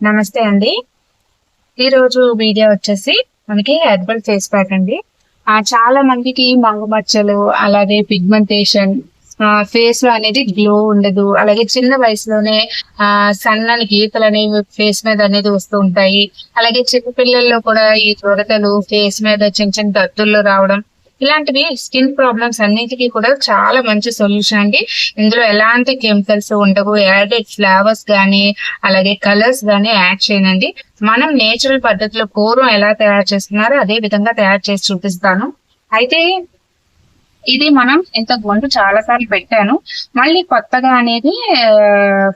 నమస్తే అండి. ఈరోజు వీడియో వచ్చేసి మనకి హెర్బల్ ఫేస్ ప్యాక్ అండి. చాలా మందికి మంగు మచ్చలు అలాగే పిగ్మెంటేషన్ ఫేస్లో అనేది గ్లో ఉండదు. అలాగే చిన్న వయసులోనే ఆ సన్నని గీతలు అనేవి ఫేస్ మీద అనేది వస్తూ ఉంటాయి. అలాగే చిన్న పిల్లల్లో కూడా ఈ దురదలు ఫేస్ మీద చిన్న చిన్న దద్దుల్లో రావడం ఇలాంటివి స్కిన్ ప్రాబ్లమ్స్ అన్నిటికీ కూడా చాలా మంచి సొల్యూషన్ అండి. ఇందులో ఎలాంటి కెమికల్స్ ఉండవు. యాడెడ్ ఫ్లేవర్స్ కానీ అలాగే కలర్స్ కానీ యాడ్ చేయనండి. మనం నేచురల్ పద్ధతిలో పూర్వం ఎలా తయారు చేస్తున్నారో అదే విధంగా తయారు చేసి చూపిస్తాను. అయితే ఇది మనం ఇంతకు ముందు చాలా సార్లు పెట్టాను. మళ్ళీ కొత్తగా అనేది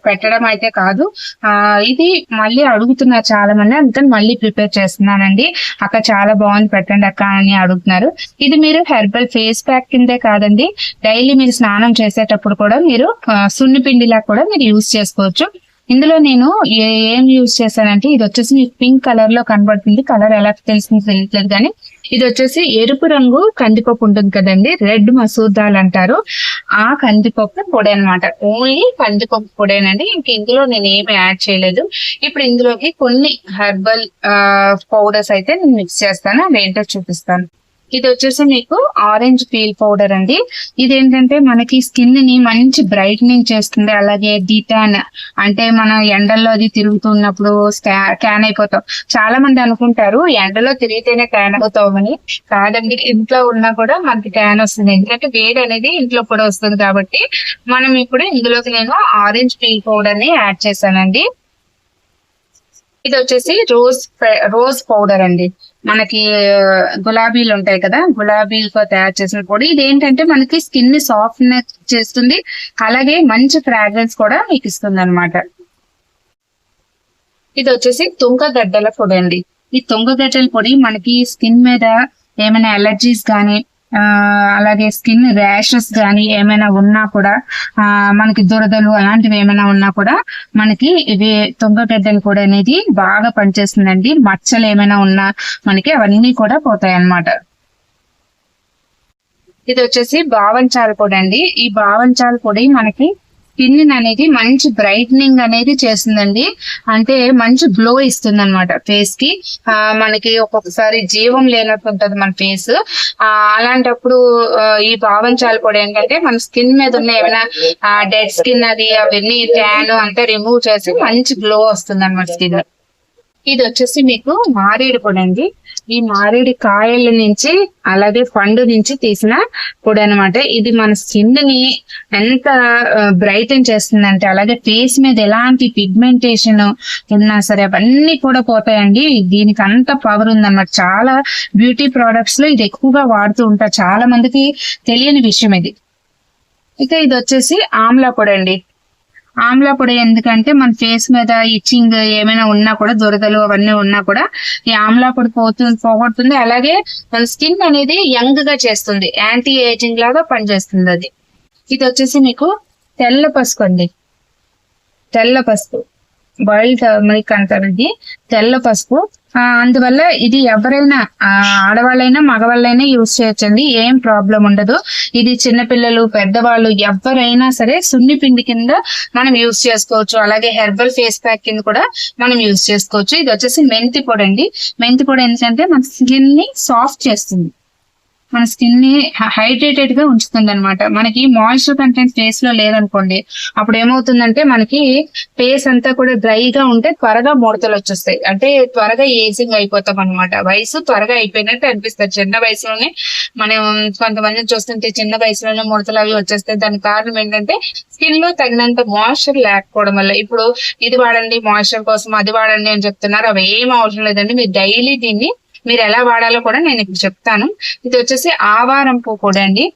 పెట్టడం అయితే కాదు. ఆ ఇది మళ్ళీ అడుగుతున్నారు చాలా మంది అందుకని మళ్ళీ ప్రిపేర్ చేస్తున్నానండి. అక్క చాలా బాగుంది పెట్టండి అక్క అని అడుగుతున్నారు. ఇది మీరు హెర్బల్ ఫేస్ ప్యాక్ కిందే కాదండి. డైలీ మీరు స్నానం చేసేటప్పుడు కూడా మీరు సున్ని పిండిలా కూడా మీరు యూస్ చేసుకోవచ్చు. ఇందులో నేను ఏం యూజ్ చేశానంటే ఇది వచ్చేసి మీకు పింక్ కలర్లో కనబడుతుంది. కలర్ ఎలా తెలిసింది తెలియట్లేదు కానీ ఇది వచ్చేసి ఎరుపు రంగు కందిపప్పు ఉంటుంది కదండి. రెడ్ మసూర్ దాల్ అంటారు. ఆ కందిపప్పు పొడి అన్నమాట. ఓన్లీ కందిపప్పు పొడేనండి. ఇంక ఇందులో నేను ఏమి యాడ్ చేయలేదు. ఇప్పుడు ఇందులోకి కొన్ని హెర్బల్ పౌడర్స్ అయితే నేను మిక్స్ చేస్తాను. అవి ఏంటో చూపిస్తాను. ఇది వచ్చేసి మీకు ఆరెంజ్ పీల్ పౌడర్ అండి. ఇది ఏంటంటే మనకి స్కిన్ని మంచి బ్రైట్నింగ్ చేస్తుంది. అలాగే డిటాన్ అంటే మనం ఎండల్లో అది తిరుగుతున్నప్పుడు ట్యాన్ అయిపోతాం. చాలా మంది అనుకుంటారు ఎండలో తిరిగితేనే ట్యాన్ అవుతామని కాదండి ఇంట్లో ఉన్నా కూడా మనకి ట్యాన్ వస్తుంది. ఎందుకంటే వేడి అనేది ఇంట్లో కూడా వస్తుంది కాబట్టి మనం ఇప్పుడు ఇందులోకి నేను ఆరెంజ్ పీల్ పౌడర్ని యాడ్ చేశానండి. ఇది వచ్చేసి రోజ్ రోజ్ పౌడర్ అండి. మనకి గులాబీలు ఉంటాయి కదా గులాబీలతో తయారు చేసిన పొడి. ఇది ఏంటంటే మనకి స్కిన్ని సాఫ్ట్నెస్ చేస్తుంది. అలాగే మంచి ఫ్రాగ్రెన్స్ కూడా మీకు ఇస్తుంది అనమాట ఇది వచ్చేసి తుంగగడ్డల పొడి అండి. ఈ తుంగగడ్డల పొడి మనకి స్కిన్ మీద ఏమైనా అలర్జీస్ కానీ అలాగే స్కిన్ ర్యాషెస్ కానీ ఏమైనా ఉన్నా కూడా ఆ మనకి దురదలు అలాంటివి ఏమైనా ఉన్నా కూడా మనకి ఇవి తుంగగడ్డలు కూడా అనేది బాగా పనిచేస్తుందండి. మచ్చలు ఏమైనా ఉన్నా మనకి అవన్నీ కూడా పోతాయి అన్నమాట ఇది వచ్చేసి బావంచాల పొడి అండి. ఈ బావంచాల పొడి మనకి స్కిన్ అనేది మంచి బ్రైట్నింగ్ అనేది చేస్తుందండి. అంటే మంచి గ్లో ఇస్తుంది అనమాట ఫేస్కి. ఆ, మనకి ఒక్కొక్కసారి జీవం లేనట్టు ఉంటది మన ఫేస్ అలాంటప్పుడు ఈ భావం చాలిపోవడం ఏంటంటే మన స్కిన్ మీద ఉన్న ఏమైనా డెడ్ స్కిన్ అది అవన్నీ ట్యాన్ అంతా రిమూవ్ చేసి మంచి గ్లో వస్తుంది అనమాట స్కిన్ ఇది వచ్చేసి మీకు మారేడు పొడి అండి ఈ మారేడు కాయల నుంచి అలాగే పండు నుంచి తీసిన పొడి అనమాట ఇది మన స్కిన్ని ఎంత బ్రైటన్ చేస్తుందంటే అలాగే ఫేస్ మీద ఎలాంటి పిగ్మెంటేషన్ ఉన్నా సరే అవన్నీ కూడా పోతాయండి. దీనికి అంత పవర్ ఉందన్నమాట. చాలా బ్యూటీ ప్రొడక్ట్స్లో ఇది ఎక్కువగా వాడుతూ ఉంటారు చాలా మందికి తెలియని విషయం ఇది. ఇక ఇది వచ్చేసి ఆమ్లా పొడి అండి. ఆమ్లా పొడి ఎందుకంటే మన ఫేస్ మీద ఇచ్చింగ్ ఏమైనా ఉన్నా కూడా దురదలు అవన్నీ ఉన్నా కూడా ఈ ఆమ్లా పొడి పోతుంది పోగొడుతుంది. అలాగే మన స్కిన్ అనేది యంగ్గా చేస్తుంది. యాంటీ ఏజింగ్ లాగా పనిచేస్తుంది అది. ఇది వచ్చేసి మీకు తెల్ల పసుపు అండి. తెల్ల పసుపు. బాయిల్ టర్మరిక్ అంటారు ఇది తెల్ల పసుపు. అందువల్ల ఇది ఎవరైనా ఆడవాళ్ళైనా మగవాళ్ళైనా యూజ్ చేయొచ్చండి. ఏం ప్రాబ్లం ఉండదు. ఇది చిన్నపిల్లలు పెద్దవాళ్ళు ఎవరైనా సరే సున్ని పిండి కింద మనం యూజ్ చేసుకోవచ్చు. అలాగే హెర్బల్ ఫేస్ ప్యాక్ కింద కూడా మనం యూజ్ చేసుకోవచ్చు. ఇది వచ్చేసి మెంతి పొడి అండి మెంతి పొడి ఏంటంటే మన స్కిన్ని సాఫ్ట్ చేస్తుంది. మన స్కిన్ని హైడ్రేటెడ్గా ఉంచుతుంది అనమాట మనకి మాయిశ్చర్ కంటెంట్ ఫేస్లో లేదనుకోండి అప్పుడు ఏమవుతుందంటే మనకి ఫేస్ అంతా కూడా డ్రై గా ఉంటే త్వరగా ముడతలు వచ్చేస్తాయి. అంటే త్వరగా ఏజింగ్ అయిపోతాం అనమాట వయసు త్వరగా అయిపోయినట్టు అనిపిస్తుంది. చిన్న వయసులోనే మనం కొంతమంది చూస్తుంటే చిన్న వయసులోనే ముడతలు అవి వచ్చేస్తాయి. దానికి కారణం ఏంటంటే స్కిన్లో తగినంత మాయిశ్చర్ లేకపోవడం వల్ల. ఇప్పుడు ఇది వాడండి మాయిశ్చర్ కోసం అది వాడండి అని చెప్తున్నారు. అవి ఏం అవసరం లేదండి. మీరు డైలీ దీన్ని మీరు ఎలా వాడాలో కూడా నేను ఇప్పుడు చెప్తాను. ఇది వచ్చేసి ఆవారం పువ్వు కూడా అండి.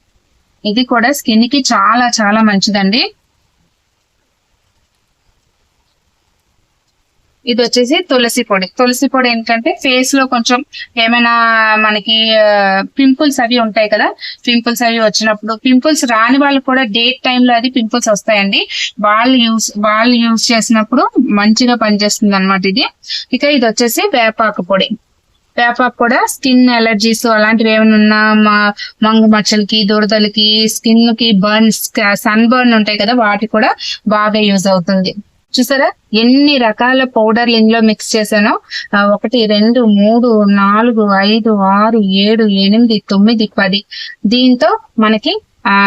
ఇది కూడా స్కిన్కి చాలా చాలా మంచిదండి. ఇది వచ్చేసి తులసి పొడి. తులసి పొడి ఏంటంటే ఫేస్లో కొంచెం ఏమైనా మనకి పింపుల్స్ అవి ఉంటాయి కదా. పింపుల్స్ అవి వచ్చినప్పుడు పింపుల్స్ రాని వాళ్ళు కూడా డేట్ టైంలో అది పింపుల్స్ వస్తాయండి. వాళ్ళు యూస్ వాళ్ళు యూస్ చేసినప్పుడు మంచిగా పనిచేస్తుంది అనమాట ఇది. ఇక ఇది వచ్చేసి వేపాకు పొడి. వేపాకు కూడా స్కిన్ ఎలర్జీస్ అలాంటివి ఏమైనా ఉన్నా మా మంగు మచ్చలకి దురదలకి స్కిన్కి బర్న్స్ సన్ బర్న్ ఉంటాయి కదా వాటి కూడా బాగా యూజ్ అవుతుంది. చూసారా? ఎన్ని రకాల పౌడర్లు ఇందులో మిక్స్ చేశానో? ఒకటి రెండు మూడు నాలుగు ఐదు ఆరు ఏడు ఎనిమిది తొమ్మిది పది. దీంతో మనకి ఆ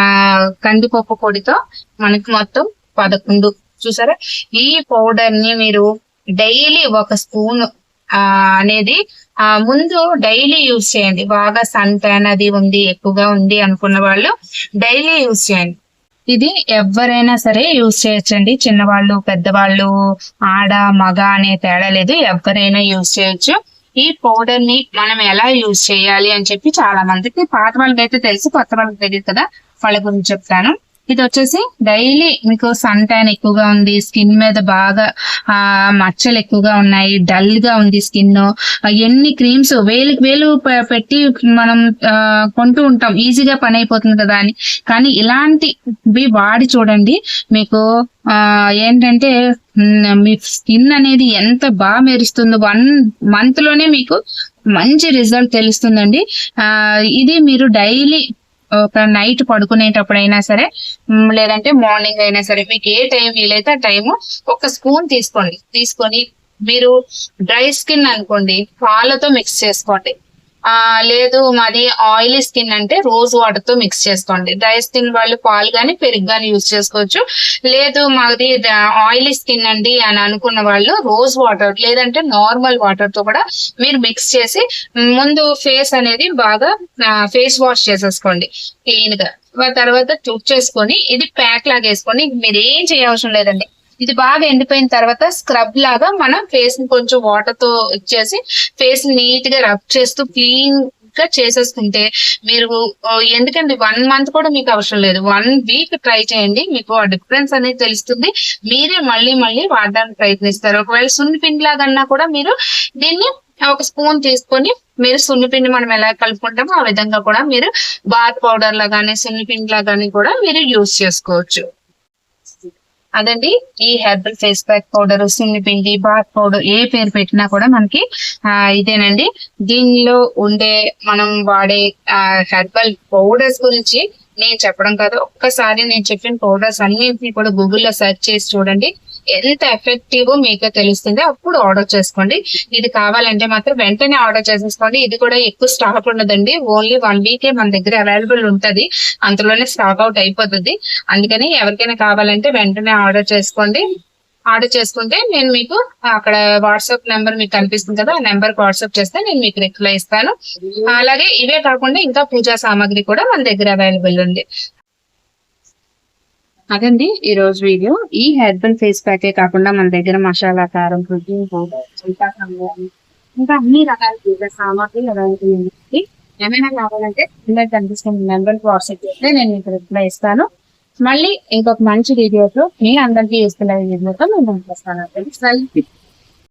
కందిపప్పు పొడితో మనకి మొత్తం పదకొండు. చూసారా? ఈ పౌడర్ని మీరు డైలీ ఒక స్పూన్ ఆ అనేది ముందు డైలీ యూజ్ చేయండి. బాగా సన్ ట్యాన్ అది ఉంది ఎక్కువగా ఉంది అనుకున్న వాళ్ళు డైలీ యూజ్ చేయండి. ఇది ఎవరైనా సరే యూజ్ చేయొచ్చండి. చిన్నవాళ్ళు పెద్దవాళ్ళు ఆడ మగ అనే తేడా లేదు. ఎవరైనా యూజ్ చేయొచ్చు. ఈ పౌడర్ని మనం ఎలా యూజ్ చేయాలి అని చెప్పి చాలా మందికి పాత వాళ్ళకి అయితే తెలుసు కొత్త వాళ్ళకి తెలియదు కదా వాళ్ళ గురించి చెప్తాను. ఇది వచ్చేసి డైలీ మీకు సన్ ట్యాన్ ఎక్కువగా ఉంది స్కిన్ మీద బాగా ఆ మచ్చలు ఎక్కువగా ఉన్నాయి డల్గా ఉంది స్కిన్. ఎన్ని క్రీమ్స్ వేలుకి వేలు పెట్టి మనం కొంటూ ఉంటాం. ఈజీగా పని అయిపోతుంది కదా అని. కానీ ఇలాంటివి వాడి చూడండి. మీకు ఆ ఏంటంటే మీ స్కిన్ అనేది ఎంత బాగా మెరుస్తుందో వన్ మంత్లోనే మీకు మంచి రిజల్ట్ తెలుస్తుందండి. ఆ ఇది మీరు డైలీ నైట్ పడుకునేటప్పుడైనా సరే లేదంటే మార్నింగ్ అయినా సరే మీకు ఏ టైం వీలైతే ఆ టైం ఒక స్పూన్ తీసుకోండి. తీసుకొని మీరు డ్రై స్కిన్ అనుకోండి పాలతో మిక్స్ చేసుకోండి. ఆ లేదు మాది ఆయిలీ స్కిన్ అంటే రోజ్ వాటర్తో మిక్స్ చేసుకోండి. డ్రై స్కిన్ వాళ్ళు పాలు గాని పెరుగు గాని యూజ్ చేసుకోవచ్చు. లేదు మాది ఆయిలీ స్కిన్ అండి అని అనుకున్న వాళ్ళు రోజ్ వాటర్ లేదంటే నార్మల్ వాటర్తో కూడా మీరు మిక్స్ చేసి ముందు ఫేస్ అనేది బాగా ఫేస్ వాష్ చేసేసుకోండి. క్లీన్గా. తర్వాత తుక్ చేసుకొని ఇది ప్యాక్ లాగా వేసుకొని మీరు ఏం చేయవసరం లేదండి. ఇది బాగా ఎండిపోయిన తర్వాత స్క్రబ్ లాగా మనం ఫేస్ని కొంచెం వాటర్తో ఇచ్చేసి ఫేస్ నీట్గా రబ్ చేస్తూ క్లీన్గా చేసేసుకుంటే మీరు ఎందుకంటే వన్ మంత్ కూడా మీకు అవసరం లేదు. వన్ వీక్ ట్రై చేయండి. మీకు ఆ డిఫరెన్స్ అనేది తెలుస్తుంది. మీరే మళ్ళీ మళ్ళీ వాడడానికి ప్రయత్నిస్తారు. ఒకవేళ సున్ని పిండి లాగన్నా కూడా మీరు దీన్ని ఒక స్పూన్ తీసుకొని మీరు సున్నిపిండి మనం ఎలా కలుపుకుంటామో ఆ విధంగా కూడా మీరు బాత్ పౌడర్ లాగానే సున్నిపిండి లాగానే కూడా మీరు యూస్ చేసుకోవచ్చు. అదండి ఈ హెర్బల్ ఫేస్ ప్యాక్ పౌడర్ సున్నిపిండి బాత్ పౌడర్ ఏ పేరు పెట్టినా కూడా మనకి ఆ ఇదేనండి. దీనిలో ఉండే మనం వాడే హెర్బల్ పౌడర్స్ గురించి నేను చెప్పడం కాదు. ఒక్కసారి నేను చెప్పిన పౌడర్స్ అన్నింటినీ కూడా గూగుల్లో సెర్చ్ చేసి చూడండి. ఎంత ఎఫెక్టివ్ మీకు తెలుస్తుంది అప్పుడు ఆర్డర్ చేసుకోండి. ఇది కావాలంటే మాత్రం వెంటనే ఆర్డర్ చేసేసుకోండి. ఇది కూడా ఎక్కువ స్టాక్ ఉండదండి. ఓన్లీ వన్ వీకే మన దగ్గర అవైలబుల్ ఉంటుంది. అంతలోనే స్టాక్ అవుట్ అయిపోతుంది. అందుకని ఎవరికైనా కావాలంటే వెంటనే ఆర్డర్ చేసుకోండి. ఆర్డర్ చేసుకుంటే నేను మీకు అక్కడ వాట్సాప్ నెంబర్ మీకు కనిపిస్తుంది కదా ఆ నెంబర్ వాట్సాప్ చేస్తే నేను మీకు రిప్లై ఇస్తాను. అలాగే ఇవే కాకుండా ఇంకా పూజా సామాగ్రి కూడా మన దగ్గర అవైలబుల్ ఉంది. అదండి ఈ రోజు వీడియో. ఈ హెర్బల్ ఫేస్ ప్యాకే కాకుండా మన దగ్గర మసాలా కారం ప్రోటీన్ పౌడర్ చింతా ఇంకా అన్ని రకాల పూజ సామాగ్రి అవైలబుల్ ఉంది ఏమైనా కావాలంటే ఇలా కనిపిస్తున్న నెంబర్కి వాట్సాప్ చేస్తే నేను మీకు రిప్లై ఇస్తాను. మళ్ళీ ఇంకొక మంచి వీడియోతో మీ అందరికీ యూస్ఫుల్ అయ్యే వీడియోతో నేను పంపిస్తాను